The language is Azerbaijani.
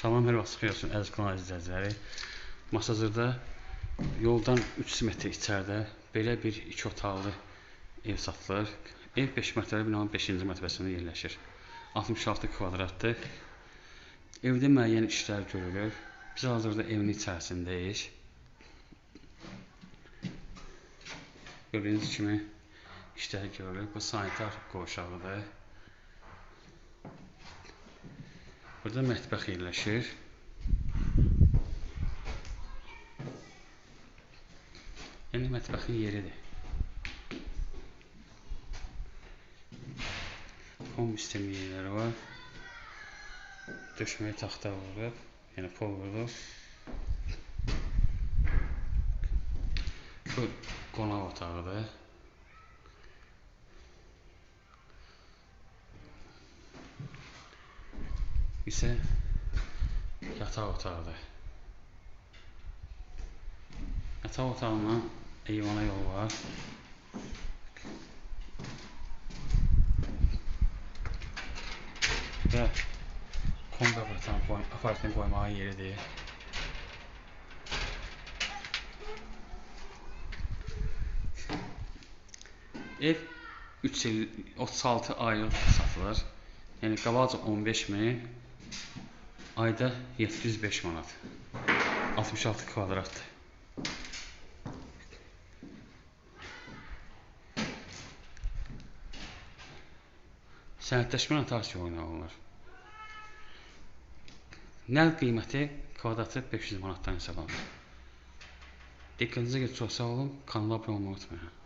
Salam, hər vaxt xeyir olsun əziz kanal izləyiciləri. Masazırda yoldan 300 metr içəridə belə bir iki otaqlı ev satılır. Ev 5 mərtəbəli binanın 5-ci mərtəbəsində yerləşir. 66 kvadratdır. Evdə müəyyən işlər görülür. Biz hazırda evin içərisindəyik. Gördüyünüz kimi işlər görülür. Bu sanitar qovşağıdır. Burada mətbəx yerləşir. Yəni mətbəxin yeridir. Home sistemi yerləri var. Döşməyə taxta vurulub, yəni pol vurulub. Bu qonaq otağıdır. ise yatağa otardı. Yatağa otarma eyvana yol var. Ve kombi apartmanı, koy, apartmanı koymağa yeri değil. Ev 336 aylık satılır. Yəni qabaqca 15 min, ayda 705 manat. 66 kvadratdır. Sənədləşmə ilə alınır. Nəqd qiyməti kvadratı 500 manatdan hesablanır. Diqqətinizə görə çox sağ olun. Kanala abunə olmayı unutmayın.